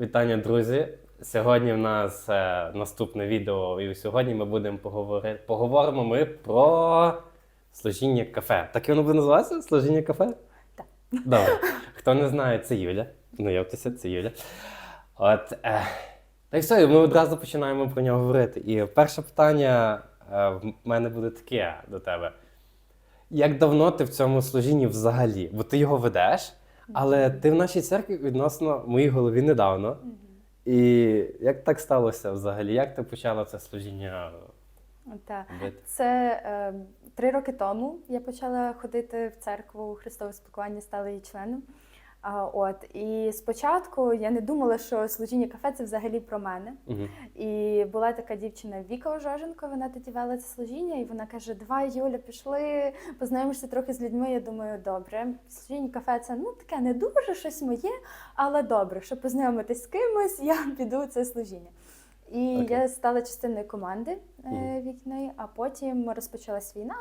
Вітання, друзі! Сьогодні в нас е, наступне відео, і сьогодні ми будемо поговорити. Поговоримо ми про служіння кафе. Так і воно буде називатися? Служіння кафе? Так. Добре. Хто не знає, це Юля. Знайомтеся, це Юля. От. Е, та й все, і ми одразу починаємо про нього говорити. І перше питання е, в мене буде таке до тебе. Як давно ти в цьому служінні взагалі? Бо ти його ведеш, але ти в нашій церкві відносно в моїй голові недавно. І як так сталося взагалі? Як ти почала це служіння Так. Це е, три роки тому я почала ходити в церкву Христове спілкування, стала її членом. А, от і спочатку я не думала, що служіння кафе це взагалі про мене. Угу. І була така дівчина Віка Ожоженко, вона тоді вела це служіння, і вона каже: Давай, Юля, пішли, познайомишся трохи з людьми. Я думаю, добре. Служіння кафе це ну таке не дуже щось моє, але добре, щоб познайомитись з кимось, я піду в це служіння. І Окей. я стала частиною команди Мгм. Вікної, а потім розпочалась війна.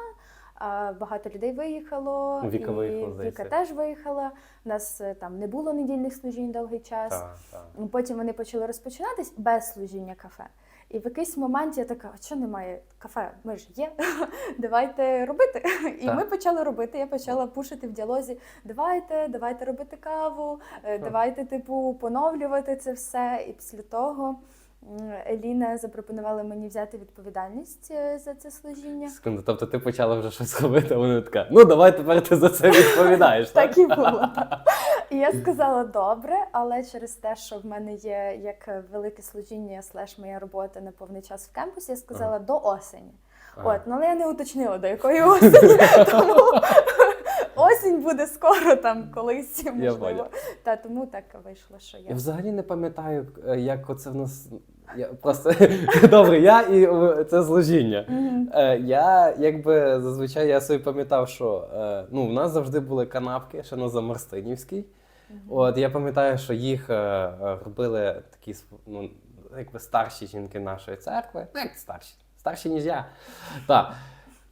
Багато людей виїхало, Віка і виїхала, Віка теж виїхала. У нас е, там не було недільних служінь довгий час. Так, так. Ну, Потім вони почали розпочинатись без служіння кафе. І в якийсь момент я така, а що немає кафе? Ми ж є. Давайте робити. І Так. ми почали робити. Я почала пушити в діалозі. Давайте, давайте робити каву, е, давайте, типу, поновлювати це все. І після того Еліна запропонувала мені взяти відповідальність е, за це служіння. Секунду, тобто ти почала вже щось робити, а вона така: ну давай тепер ти за це відповідаєш. Так і було. І я сказала добре, але через те, що в мене є як велике служіння, слеш моя робота на повний час в кемпусі, я сказала до осені. От, ну але я не уточнила, до якої осені. Тому осінь буде скоро там колись, можливо. поняв. Та тому так вийшло, що Я я. взагалі не пам'ятаю, е, як оце в нас. Я просто добре, я і е, це зложіння. Е, я якби зазвичай я собі пам'ятав, що е, ну, в нас завжди були канапки, ще на Замарстинівській. От я пам'ятаю, що їх е, е, робили такі ну, якби старші жінки нашої церкви. Ну, як старші? Старші, ніж я. Так.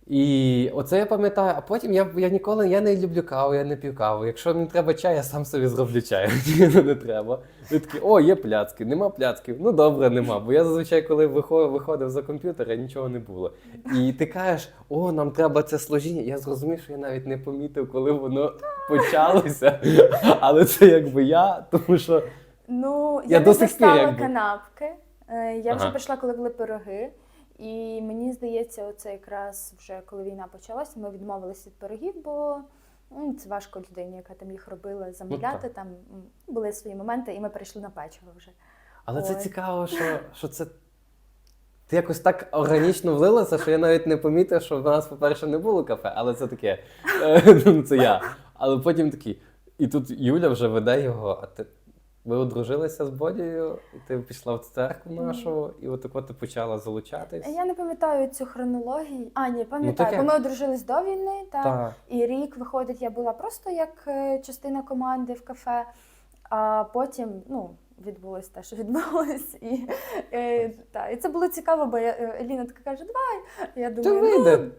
І оце я пам'ятаю, а потім я, я ніколи я не люблю каву, я не п'ю каву. Якщо мені треба чай, я сам собі зроблю чай. Не треба. І такі, о, є пляцки, нема пляцків. Ну добре, нема. Бо я зазвичай, коли виходив, виходив за комп'ютер, нічого не було. І ти кажеш, о, нам треба це служіння. Я зрозумів, що я навіть не помітив, коли воно почалося. Але це якби я, тому що Ну, Я я, до не сих пір, якби. канапки. Е, Я вже Ага. прийшла, коли були пироги. І мені здається, оце якраз вже коли війна почалася, ми відмовилися від пирогів, бо м, це важко людині, яка там їх робила, замовляти. там були свої моменти, і ми перейшли на печиво вже. Але це цікаво, що, що це. Ти якось так органічно влилася, що я навіть не помітив, що в нас, по-перше, не було кафе, але це таке. е, ну, Це я. Але потім такий. І тут Юля вже веде його, а ти. Ви одружилися з Бодією, і ти пішла в церкву нашу, і отако ти почала залучатись. Я не пам'ятаю цю хронологію. А, ні, пам'ятаю, таке. бо ми одружились до війни, та, Так. і рік виходить, я була просто як е, частина команди в кафе, а потім, ну. Відбулось те, що відбулось, і, е, та, і це було цікаво, бо я, е, Еліна така каже: Давай. Я думаю, вийде. ну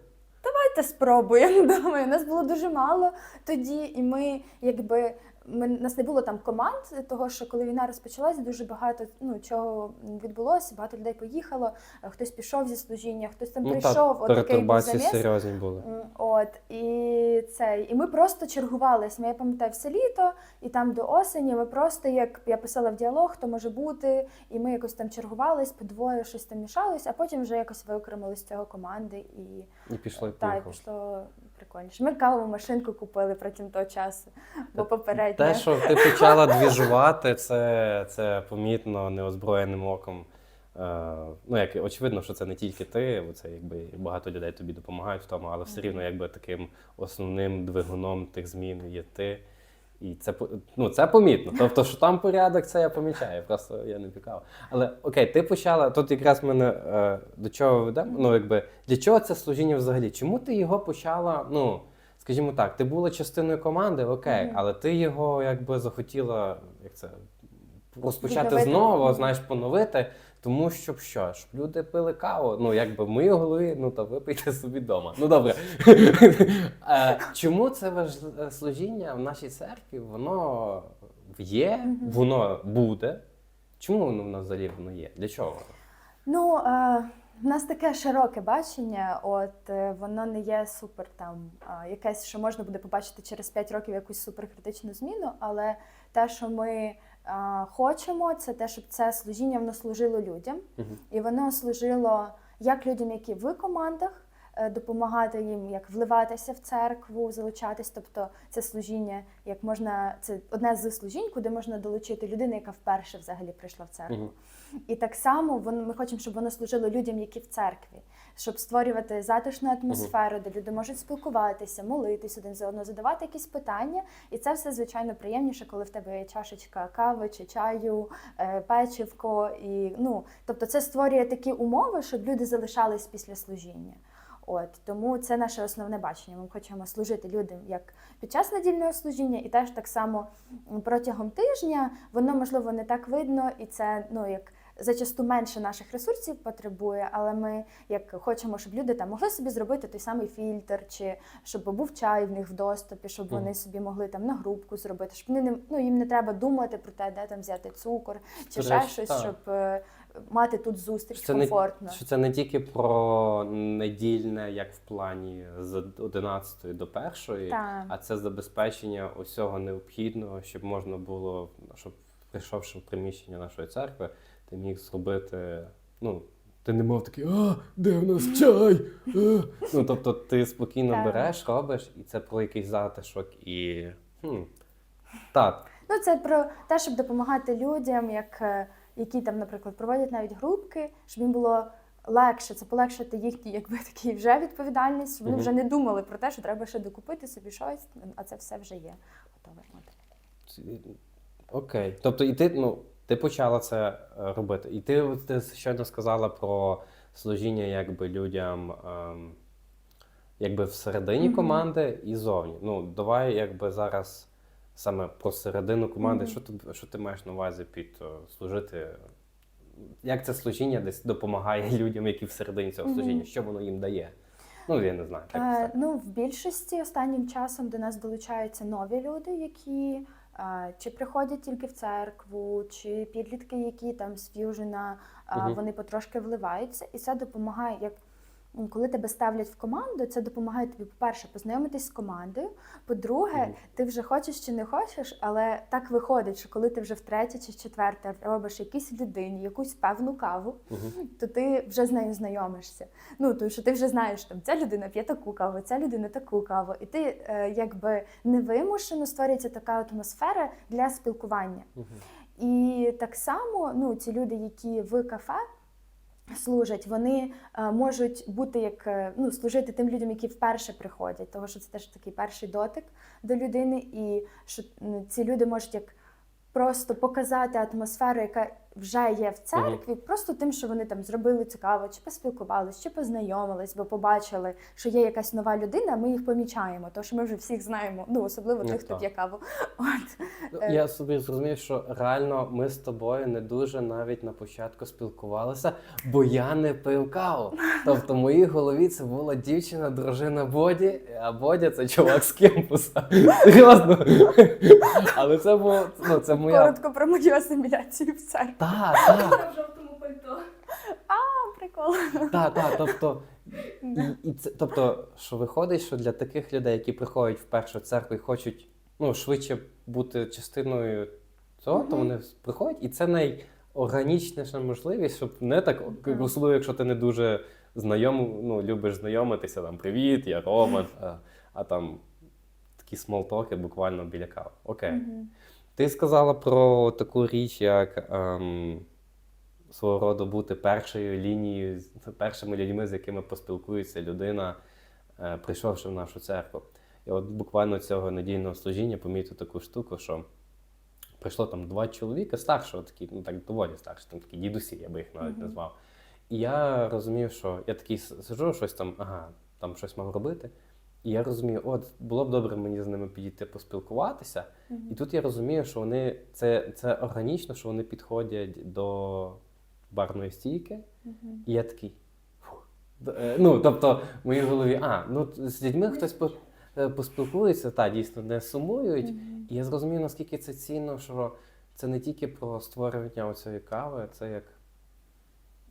давайте спробуємо. Думаю, нас було дуже мало тоді, і ми якби. Ми, нас не було там команд, того що коли війна розпочалась, дуже багато ну, чого відбулося, багато людей поїхало, е, хтось пішов зі служіння, хтось там ну прийшов, так, от такий був перетурбації заміс. серйозні були. От і цей, і ми просто чергувались. Ми я пам'ятаю все літо, і там до осені ми просто як я писала в діалог, хто може бути, і ми якось там чергувались, по двоє щось там мішалось, а потім вже якось виокремили з цього команди і І пішло та, і пішло прикольніше. Ми кавову машинку купили протягом того часу, бо попередньо. Те, що ти почала двіжувати, це, це помітно неозброєним оком. Е, ну, як очевидно, що це не тільки ти, бо це якби багато людей тобі допомагають в тому, але все рівно якби таким основним двигуном тих змін є ти. І це ну, це помітно. Тобто, що там порядок, це я помічаю. Просто я не пікав. Але окей, ти почала. Тут якраз мене е, до чого ведемо. Ну, якби для чого це служіння взагалі? Чому ти його почала? Ну, скажімо так, ти була частиною команди, окей, але ти його якби захотіла, як це розпочати знову, знаєш, поновити. Тому щоб що? Щоб люди пили каву. Ну, якби в моїй голові, ну то випийте собі вдома. Ну добре. Е, Чому це важ- служіння в нашій церкві? Воно є, воно буде. Чому воно в нас взагалі воно є? Для чого? Ну, е, в нас таке широке бачення, от е, воно не є супер там е, якесь, що можна буде побачити через 5 років якусь суперкритичну зміну, але те, що ми хочемо, це те, щоб це служіння воно служило людям, і воно служило як людям, які в командах. Е, Допомагати їм як вливатися в церкву, залучатись, тобто це служіння, як можна це одне з служінь, куди можна долучити людину, яка вперше взагалі прийшла в церкву. Мгм. І так само воно, ми хочемо, щоб воно служило людям, які в церкві, щоб створювати затишну атмосферу, де люди можуть спілкуватися, молитись один за одного, задавати якісь питання. І це все звичайно приємніше, коли в тебе є чашечка кави чи чаю, е, печивко. І ну тобто, це створює такі умови, щоб люди залишались після служіння. От тому це наше основне бачення. Ми хочемо служити людям як під час недільного служіння, і теж так само протягом тижня воно можливо не так видно, і це ну як зачасту менше наших ресурсів потребує, але ми як хочемо, щоб люди там могли собі зробити той самий фільтр, чи щоб був чай в них в доступі, щоб вони собі могли там на грубку зробити, щоб вони не ну їм не треба думати про те, де там взяти цукор чи ще щось, щоб е, мати тут зустріч Що це, не, комфортно. що це не тільки про недільне, як в плані з 11 до 1, Так. а це забезпечення усього необхідного, щоб можна було, щоб прийшовши в приміщення нашої церкви, ти міг зробити. Ну, ти не мав такий, а, де в нас чай? А?» Ну, тобто ти спокійно береш, робиш, і це про якийсь затишок і. Хм, так. Ну, це про те, щоб допомагати людям, як, е, які там, наприклад, проводять навіть групки, щоб їм було легше, це полегшити їхню, якби такі вже відповідальність, щоб вони вже не думали про те, що треба ще докупити собі щось, а це все вже є готове. От. Окей. Тобто, і ти, ну, ти почала це е, робити. І ти, ти щойно сказала про служіння якби людям ем, якби всередині Мгм. команди і зовні. Ну, давай якби зараз саме про середину команди. Мгм. Що, ти, що ти маєш на увазі під е, служити? Як це служіння десь допомагає людям, які всередині цього Мгм. служіння? Що воно їм дає? Ну, я не знаю. Так, Е, ну, в більшості останнім часом до нас долучаються нові люди, які е, чи приходять тільки в церкву, чи підлітки, які там з ф'южена, е, Мгм. вони потрошки вливаються, і це допомагає як. Коли тебе ставлять в команду, це допомагає тобі, по-перше, познайомитись з командою. По-друге, ти вже хочеш чи не хочеш, але так виходить, що коли ти вже втретє чи вчетверте робиш якійсь людині якусь певну каву, то ти вже з нею знайомишся. Ну, тому що ти вже знаєш, там ця людина п'є таку каву, ця людина таку каву. І ти е, якби невимушено створюється така атмосфера для спілкування. І так само ну, ці люди, які в кафе служать, вони е, можуть бути як е, ну, служити тим людям, які вперше приходять, тому що це теж такий перший дотик до людини, і що ці люди можуть як просто показати атмосферу, яка вже є в церкві, просто тим, що вони там зробили цікаво, чи поспілкувались, чи познайомились, бо побачили, що є якась нова людина, ми їх помічаємо, тому що ми вже всіх знаємо, ну особливо Ну, тих, хто п'є каву. От. Ну, Е. Я собі зрозумів, що реально ми з тобою не дуже навіть на початку спілкувалися, бо я не пив каву. Тобто в моїй голові це була дівчина, дружина Боді, а Бодя це чувак з кемпуса. Серйозно. Але це було ну, це моя. Коротко про мою асиміляцію в церкві. Так, так, в жовтому пальто. Прикол. так, так. Тобто, і, і це, тобто, що виходить, що для таких людей, які приходять в першу церкву і хочуть ну, швидше бути частиною цього, то вони приходять, і це найорганічніша можливість, щоб не так, особливо, якщо ти не дуже знайом, ну, любиш знайомитися, там привіт, я Роман, а, а там такі смолтоки буквально біля кави. Окей. Ти сказала про таку річ, як ем, свого роду бути першою лінією, першими людьми, з якими поспілкується людина, е, прийшовши в нашу церкву. І от буквально цього недільного служіння помітив таку штуку, що прийшло там два чоловіка, старшого, такі, ну так доволі старші, там такі дідусі, я би їх навіть назвав. І я розумів, що я такий с- сиджу, щось там, ага, там щось мав робити. І я розумію, от було б добре мені з ними підійти поспілкуватися. Мгм. І тут я розумію, що вони це, це органічно, що вони підходять до барної стійки, Мгм. і я такий. Фух. Е, Ну, тобто, в моїй голові, а, ну з людьми хтось по- е, поспілкується, та дійсно не сумують. Мгм. І я зрозумів, наскільки це цінно, що це не тільки про створення цієї кави, це як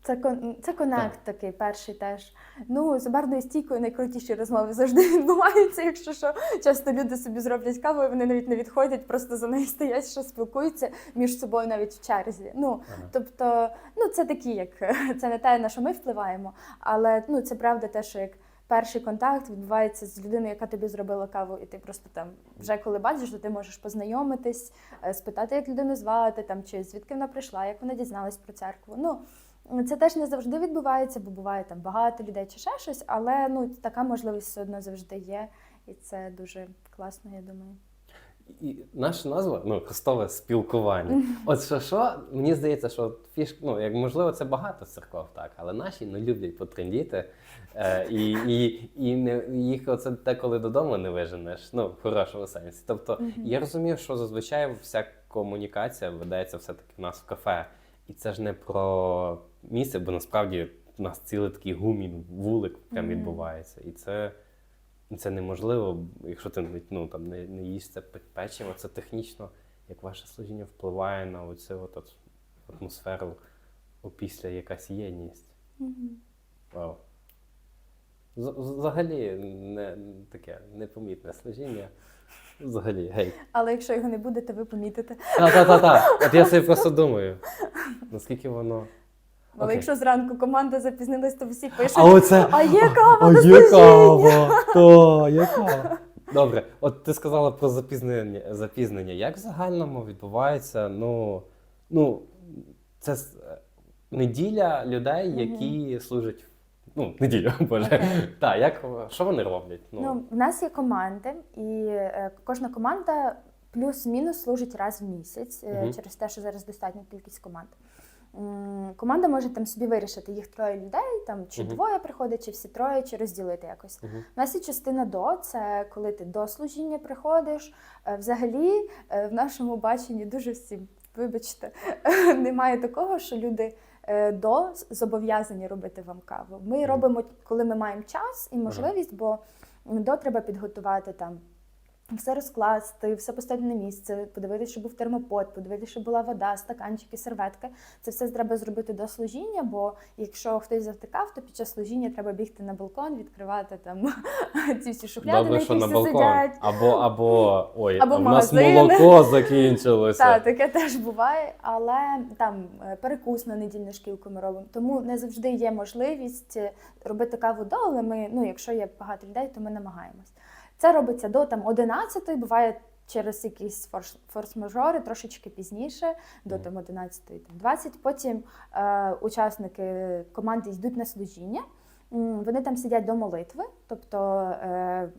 Це кон це конект такий перший теж. Ну, з барною стійкою найкрутіші розмови завжди відбуваються. Якщо що, часто люди собі зроблять каву, і вони навіть не відходять, просто за нею стоять, що спілкуються між собою навіть в черзі. Ну Ага. тобто, ну це такі, як це не те, на що ми впливаємо, але ну це правда, те, що як. Перший контакт відбувається з людиною, яка тобі зробила каву, і ти просто там вже коли бачиш, то ти можеш познайомитись, е, спитати, як людину звати, там чи звідки вона прийшла, як вона дізналась про церкву. Ну це теж не завжди відбувається, бо буває там багато людей чи ще щось, але ну така можливість все одно завжди є, і це дуже класно, я думаю. І наша назва ну, Христове спілкування. От що, що мені здається, що от фішка, ну як можливо, це багато церков, так, але наші не люблять потрендіти. Е, і, і, і не, їх оце деколи додому не виженеш, ну, в хорошому сенсі. Тобто я розумію, що зазвичай вся комунікація ведеться все-таки в нас в кафе. І це ж не про місце, бо насправді в нас цілий такий гумін, вулик прям Мгм. відбувається. І це, це неможливо, якщо ти не- ну, там, не, не їш це печиво, це технічно, як ваше служіння впливає на оцю от, от атмосферу опісля якась єдність. Вау. Взагалі не таке непомітне служіння. Взагалі, гей. Але якщо його не буде, то ви помітите. Та-та-та-та. От я собі просто думаю, наскільки воно. Але Окей. якщо зранку команда запізнилась, то всі пишуть, А оце. а є кава А на є кава! Та, є кава. Добре, от ти сказала про запізнення. запізнення. Як в загальному відбувається? Ну, ну це е, неділя людей, які служать. Ну, неділя, боже. Окей. Так, як що вони роблять? Ну, в нас є команди, і е, кожна команда плюс-мінус служить раз в місяць е, Мгм. через те, що зараз достатня кількість команд. Команда може там собі вирішити, їх троє людей, там чи Мгм. двоє приходить, чи всі троє, чи розділити якось. Мгм. У нас є частина до, це коли ти до служіння приходиш. Е, Взагалі, е, в нашому баченні дуже всім, вибачте, немає такого, що люди е, до зобов'язані робити вам каву. Ми Мгм. робимо, коли ми маємо час і можливість, бо до треба підготувати там. Все розкласти, все поставити на місце, подивитися, щоб був термопод, подивитися, щоб була вода, стаканчики, серветки. Це все треба зробити до служіння, бо якщо хтось завтикав, то під час служіння треба бігти на балкон, відкривати там ці всі шухляди, Добре, на що на всі балкон. сидять. Або, або, ой, Або в нас молоко закінчилося. Так, таке теж буває, але там е, перекус на недільну шкілку ми робимо. Тому не завжди є можливість е, робити каву до, але ми, ну, якщо є багато людей, то ми намагаємось. Це робиться до там 11, буває через якісь форс- форс-мажори, трошечки пізніше, до там 11, там 20. Потім е, учасники команди йдуть на служіння. Вони там сидять до молитви, тобто е,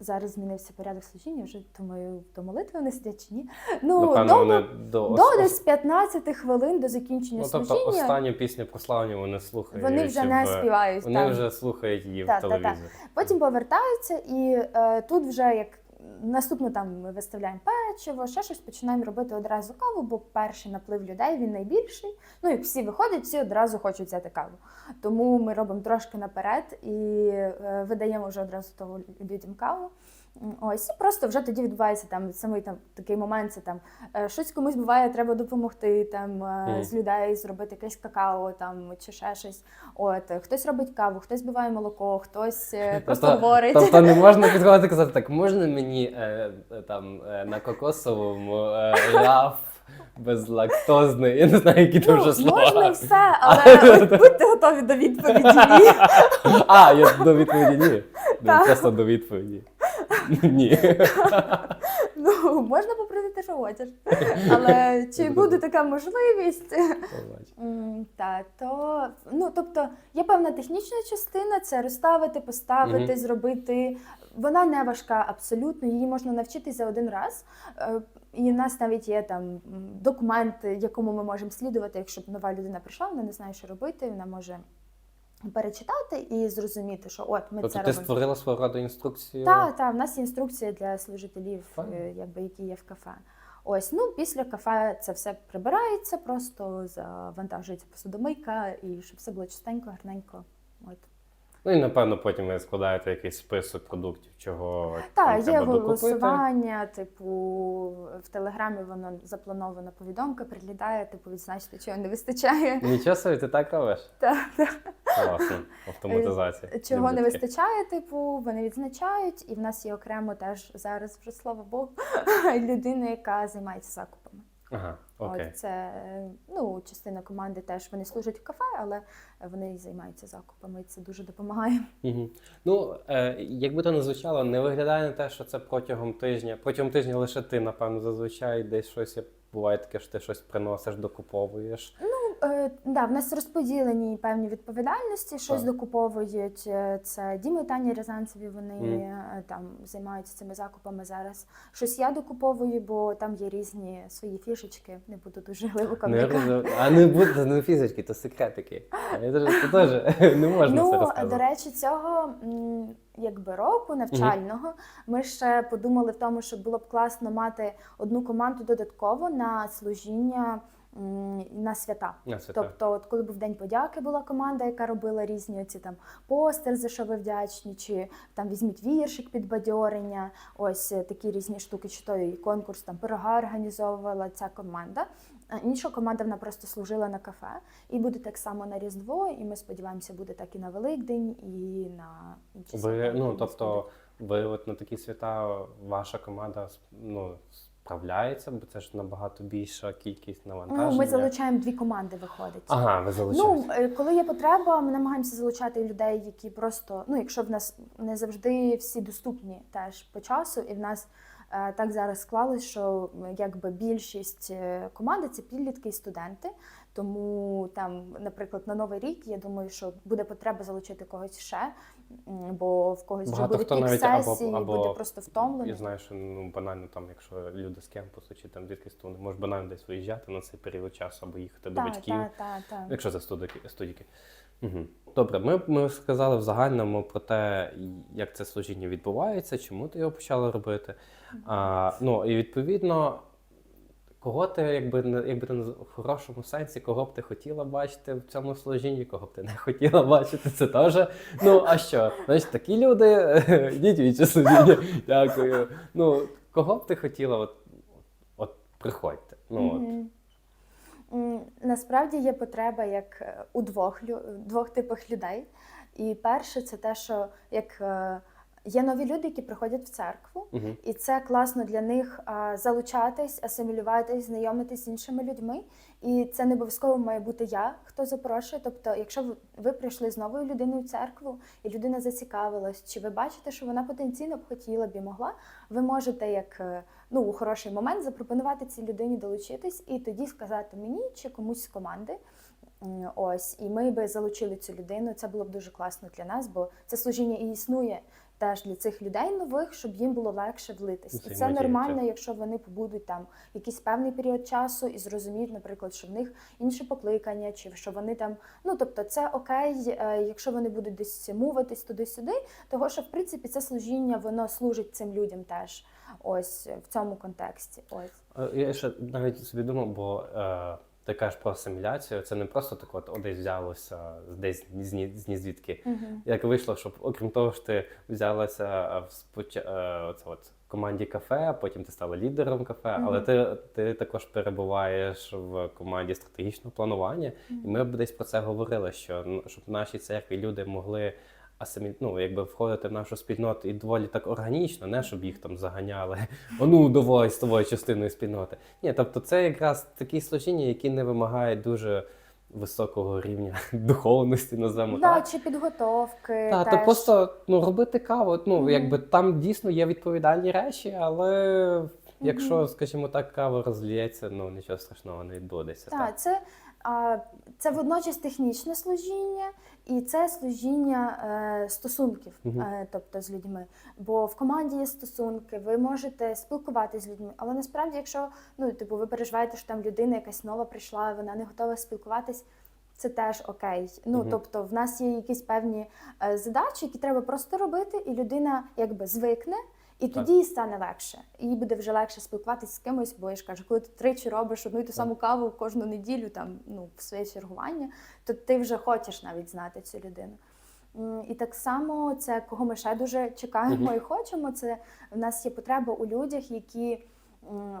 зараз змінився порядок служіння, вже думаю, до молитви вони сидять чи ні. Ну, Напевно, до, вони до, до ос- десь 15 хвилин до закінчення Ну, тобто служіння. останню пісню прославлення вони слухають. Вони вже не в- співають. Вони там. вже слухають її Та, в та, та. телевізорі. Потім повертаються, і е, тут вже як наступно там ми виставляємо печиво, ще щось починаємо робити одразу каву, бо перший наплив людей він найбільший. Ну як всі виходять, всі одразу хочуть взяти каву. Тому ми робимо трошки наперед і е, видаємо вже одразу того людям каву. Ось і просто вже тоді відбувається там самий там такий момент. Це там е, щось комусь буває, треба допомогти там Мгм. з людей зробити якесь какао там чи ще щось. От е, хтось робить каву, хтось збиває молоко, хтось е, просто Тобто- говорить. Тобто не можна підходити казати, так можна мені там на кокосовому ляв безлактозний. Я не знаю, які там вже Ну, слова. можна все, але будьте готові до відповіді. Ні. А, я до відповіді ні. Просто до відповіді. Ні. Ну, можна попросити, що хочеш. Але чи буде така можливість? Та, то, ну, тобто, є певна технічна частина, це розставити, поставити, зробити. Вона не важка абсолютно, її можна навчитись за один раз. Е, І в нас навіть є там документ, якому ми можемо слідувати, якщо б нова людина прийшла, вона не знає, що робити, вона може перечитати і зрозуміти, що от ми Тобто це ти робимо. створила свого роду інструкцію? Так, так, в нас є інструкція для служителів, е, якби, які є в кафе. Ось, ну, після кафе це все прибирається, просто завантажується посудомийка, і щоб все було чистенько, гарненько. От. Ну і напевно потім ви складаєте якийсь список продуктів, чого Так, є треба голосування, типу, в телеграмі воно запланована повідомка, прилітає, типу, відзначити, чого не вистачає. Нічого собі, ти так робиш? Так, так. Класно, автоматизація. Чого Люблю не вистачає, типу, вони відзначають, і в нас є окремо теж зараз, вже слава Богу, людина, яка займається закупами. Ага, окей. От це ну, частина команди теж вони служать в кафе, але вони займаються закупами, і це дуже допомагає. Угу. Ну, е, якби то не звучало, не виглядає на те, що це протягом тижня. Протягом тижня лише ти, напевно, зазвичай десь щось буває таке, що ти щось приносиш, докуповуєш. Е, да, в нас розподілені певні відповідальності, щось Так. докуповують. Е, Це Діма і Таня Рязанцеві, вони е, там займаються цими закупами зараз. Щось я докуповую, бо там є різні свої фішечки. Не буду дуже глибоко Не. А не буде не фізички, то секретики. Я теж, не можна Ну, розказувати. до речі, цього якби року навчального ми ще подумали в тому, що було б класно мати одну команду додатково на служіння на свята. На свята. Тобто, от коли був День подяки, була команда, яка робила різні оці там постер, за що ви вдячні, чи там візьміть віршик підбадьорення, ось е, такі різні штуки, чи то і конкурс там пирога організовувала ця команда. Інша команда вона просто служила на кафе, і буде так само на Різдво, і ми сподіваємося, буде так і на Великдень, і на інші Ви, ну, тобто, ви от на такі свята ваша команда ну, справляється, бо це ж набагато більша кількість будуть. навантаження. ну, ми залучаємо дві команди, виходить. Ага, ви залучаєте. Ну, е, коли є потреба, ми намагаємося залучати людей, які просто, ну, якщо в нас не завжди всі доступні теж по часу, і в нас е, так зараз склалось, що якби більшість е, команди це підлітки і студенти. Тому там, наприклад, на новий рік я думаю, що буде потреба залучити когось ще, бо в когось Багато вже буде хто пік навіть або- або- буде просто втомлений. Я знаю, що ну банально там, якщо люди з кемпусу чи там звідкись, то вони можуть банально десь виїжджати на цей період часу або їхати до батьків, так, так, так. якщо це студики, студіки. Угу. Добре, ми, ми сказали в загальному про те, як це служіння відбувається, чому ти його почала робити. А, ну і відповідно, кого ти, якби якби ти в хорошому сенсі, кого б ти хотіла бачити в цьому служінні, кого б ти не хотіла бачити, це теж. Ну а що? Значить, такі люди, йдіть в інше служіння. Дякую. Ну, кого б ти хотіла, от, от приходьте. Ну, от. Насправді є потреба як е, у двох, двох типах людей. І перше, це те, що як е, є нові люди, які приходять в церкву, Мгм. і це класно для них а, залучатись, асимілюватись, знайомитись з іншими людьми. І це не обов'язково має бути я, хто запрошує. Тобто, якщо ви- ви прийшли з новою людиною в церкву, і людина зацікавилась, чи ви бачите, що вона потенційно б хотіла б і могла, ви можете як е, ну, у хороший момент запропонувати цій людині долучитись і тоді сказати мені чи комусь з команди. Ось, і ми би залучили цю людину. Це було б дуже класно для нас, бо це служіння і існує теж для цих людей нових, щоб їм було легше влитись. І це нормально, якщо вони побудуть там якийсь певний період часу і зрозуміють, наприклад, що в них інше покликання, чи що вони там. Ну тобто, це окей, е, якщо вони будуть десь муватись туди-сюди, того що в принципі це служіння воно служить цим людям теж. Ось в цьому контексті. Ось. Е, Я ще навіть собі думав, бо е, ти кажеш про асиміляцію, це не просто так от одесь взялося десь з ні, з ні звідки. Угу. Як вийшло, щоб окрім того, що ти взялася в споча... е, оце от команді кафе, потім ти стала лідером кафе, Мгм. але ти, ти також перебуваєш в команді стратегічного планування. І ми б десь про це говорили, що ну, щоб в нашій церкві люди могли асимі... ну, якби входити в нашу спільноту і доволі так органічно, не щоб їх там заганяли. Ну давай з тобою частиною спільноти. Ні, тобто це якраз такі служіння, які не вимагають дуже високого рівня духовності, називаємо Да, так. чи підготовки. Так, теж. то просто ну, робити каву. Ну, Мгм. якби там дійсно є відповідальні речі, але якщо, Мгм. скажімо так, кава розліється, ну нічого страшного не відбудеться. Так, це, а, це водночас технічне служіння, і це служіння е, стосунків, е, тобто з людьми. Бо в команді є стосунки, ви можете спілкуватися з людьми. Але насправді, якщо ну, типу, ви переживаєте, що там людина якась нова прийшла, вона не готова спілкуватись. Це теж окей. Ну тобто, в нас є якісь певні е, задачі, які треба просто робити, і людина якби звикне, і Так. тоді їй стане легше. Їй буде вже легше спілкуватися з кимось, бо я ж кажу, коли ти тричі робиш одну і ту саму каву кожну неділю, там ну в своє чергування, то ти вже хочеш навіть знати цю людину. І так само це кого ми ще дуже чекаємо Мгм. і хочемо. Це в нас є потреба у людях, які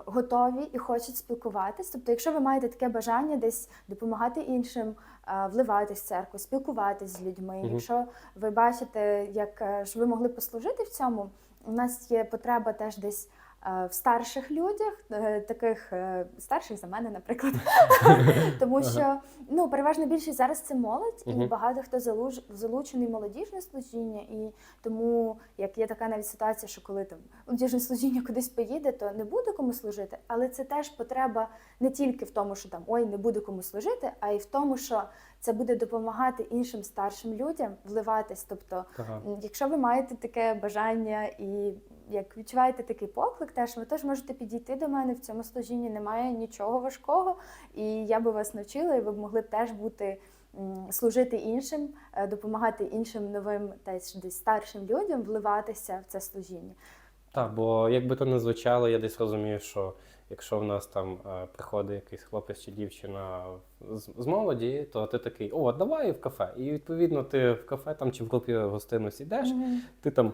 готові і хочуть спілкуватись. Тобто, якщо ви маєте таке бажання десь допомагати іншим, е, вливатись в церкву, спілкуватись з людьми. Мгм. Якщо ви бачите, як е, що ви могли послужити в цьому, у нас є потреба теж десь. е, В старших людях, е, таких е, старших за мене, наприклад, тому що ну переважна більшість зараз це молодь, і багато хто залуж, залучений молодіжне служіння. І тому як є така навіть ситуація, що коли там молодіжне служіння кудись поїде, то не буде кому служити. Але це теж потреба не тільки в тому, що там ой, не буде кому служити, а й в тому, що це буде допомагати іншим старшим людям вливатись. Тобто, Ага. Якщо ви маєте таке бажання і як відчуваєте такий поклик, теж ви теж можете підійти до мене в цьому служінні. Немає нічого важкого, і я би вас навчила, і ви б могли б теж бути служити іншим, е, допомагати іншим новим теж десь старшим людям вливатися в це служіння. Так, бо як би то не звучало, я десь розумію, що якщо в нас там е, приходить якийсь хлопець чи дівчина з, з молоді, то ти такий, о, давай в кафе. І відповідно ти в кафе там чи в групі гостинності йдеш, Мгм. ти там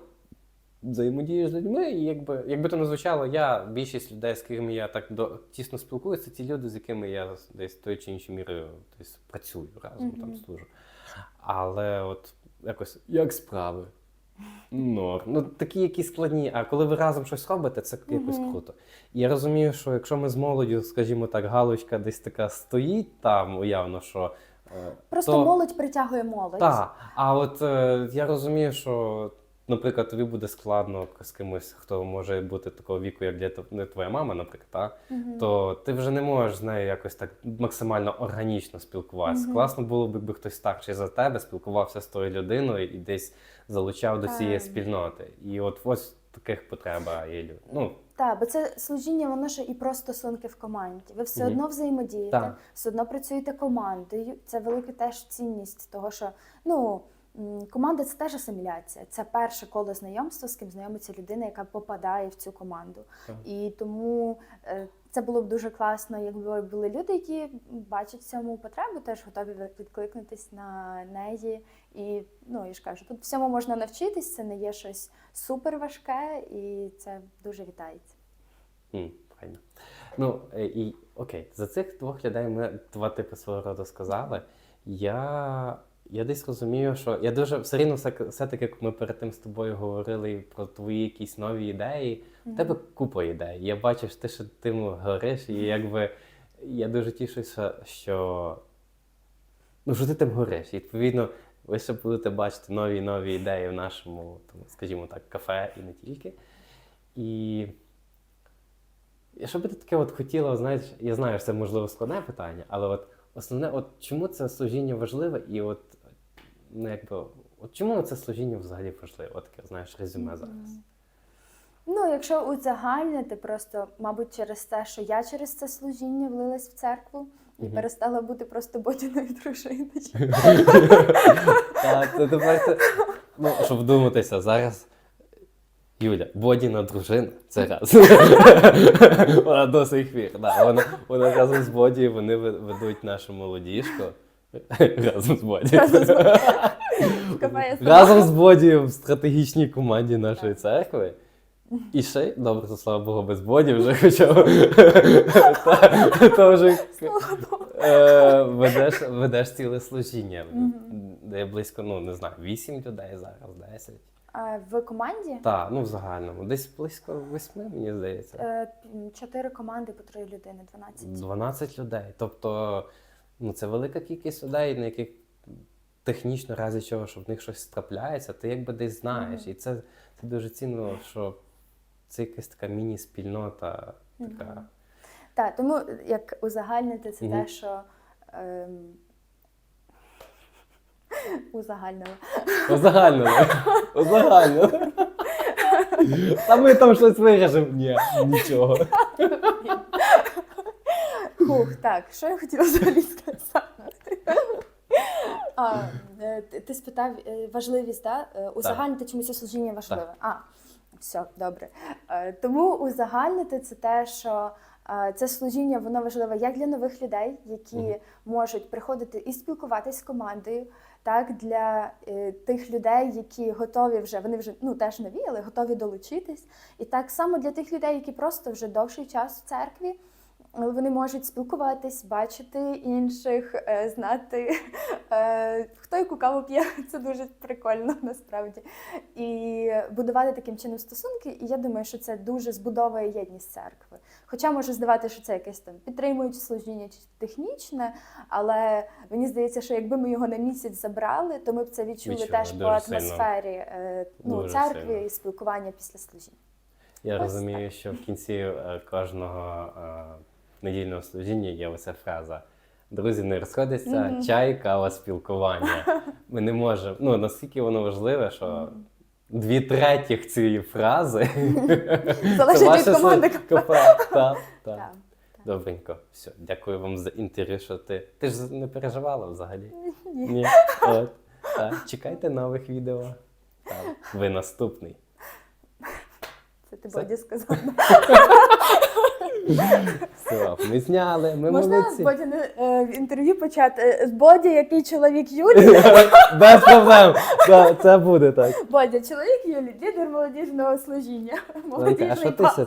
взаємодієш з людьми, і якби, якби то не звучало, я більшість людей, з ким я так до, тісно спілкуюся, це ті люди, з якими я десь тою чи іншою мірою десь працюю разом, там служу. Але от якось як справи? Норм. Ну, такі якісь складні, а коли ви разом щось робите, це якось Мгм. круто. І я розумію, що якщо ми з молоддю, скажімо так, галочка десь така стоїть там, уявно, що. е, Просто то... молодь притягує молодь. Так, а от е, я розумію, що, наприклад, тобі буде складно з кимось, хто може бути такого віку, як для тв- не твоя мама, наприклад, та? Мгм. то ти вже не можеш з нею якось так максимально органічно спілкуватися. Мгм. Класно було б, якби хтось старший за тебе спілкувався з тою людиною і десь залучав до цієї спільноти. І от ось таких потреба є. люди. Ну, Так, бо це служіння, воно ж і про стосунки в команді. Ви все одно взаємодієте, Так. все одно працюєте командою. Це велика теж цінність того, що ну. Команда це теж асиміляція. Це перше коло знайомства, з ким знайомиться людина, яка попадає в цю команду. Так. І тому е, це було б дуже класно, якби були люди, які бачать в цьому потребу, теж готові відкликнутись на неї. І ну я ж кажу, тут всьому можна навчитись, це не є щось супер важке, і це дуже вітається. Файно. Ну, е, і окей, за цих двох людей ми два типи свого роду сказали. Я, я десь розумію, що я дуже все рівно все, все-таки, як ми перед тим з тобою говорили про твої якісь нові ідеї. У тебе купа ідей. Я бачу, що ти ще тим гориш, і якби я дуже тішуся, що, ну, що ти тим гориш. І відповідно, ви ще будете бачити нові нові ідеї в нашому, там, скажімо так, кафе і не тільки. І і що би ти таке от хотіла, знаєш, я знаю, що це можливо складне питання, але от основне, от чому це служіння важливе, і от ну, якби, от чому це служіння взагалі важливе? От таке, знаєш, резюме зараз. Ну, якщо узагальнити, просто, мабуть, через те, що я через це служіння влилась в церкву і Мгм. перестала бути просто бодіною дружиною. Так, це тепер ну, щоб вдуматися зараз. Юля, Бодіна дружина, це раз. вона до сих пір. Да, вона, вона разом з Боді вони ве- ведуть нашу молодіжку. Разом з Боді. Разом з Боді. В стратегічній команді нашої церкви. І ще, добре, то слава Богу, без Боді вже хоча б. Е, ведеш, ведеш ціле служіння, де близько, ну не знаю, 8 людей зараз, 10. В команді Так, ну в загальному. Десь близько 8, мені здається. е, чотири команди по три людини, 12. 12 людей. Тобто, ну це велика кількість людей, на яких технічно, разі чого, що в них щось трапляється, ти якби десь знаєш. Мгм. І це, це дуже цінно, що це якась така міні-спільнота. Така. Мгм. Так, тому як узагальнити, це Мгм. те, що ем, узагальнили. Узагальнили. Узагальнили. Та ми там щось виріжемо. Ні, нічого. Хух, так, що я хотіла взагалі сказати? А, е, ти, ти спитав е, важливість, да? Е, узагальнити, чому це служіння важливе. А, все, добре. Е, Тому узагальнити це те, що Е, Це служіння воно важливе як для нових людей, які можуть приходити і спілкуватись з командою, так для е, тих людей, які готові вже вони вже ну теж нові, але готові долучитись. І так само для тих людей, які просто вже довший час в церкві. Вони можуть спілкуватись, бачити інших, е, знати, е, хто яку каву п'є. Це дуже прикольно насправді. І будувати таким чином стосунки. І я думаю, що це дуже збудовує єдність церкви. Хоча може здавати, що це якесь там підтримуюче служіння чи технічне, але мені здається, що якби ми його на місяць забрали, то ми б це відчули, Відчули теж по атмосфері е, ну, Дуже церкви сильно. і спілкування після служіння. Я Ось розумію, що в кінці кожного недільного служіння є оця фраза. Друзі не розходяться, Мгм. чай, кава, спілкування. Ми не можемо. Ну наскільки воно важливе, що дві третіх цієї фрази Залежить від команди. Так, так. Добренько. Все, дякую вам за інтерв'ю, що ти. Ти ж не переживала взагалі. Ні. Ні. От. Так. Чекайте нових відео. Так. Ви наступний. Це ти? Боді сказав. Все, ми зняли, ми Можна молодці. Боді е, інтерв'ю почати? З Боді, який чоловік Юлі? Без проблем. Це, це буде так. Бодя, чоловік Юлі, лідер молодіжного служіння. Ленка, а що ти пас.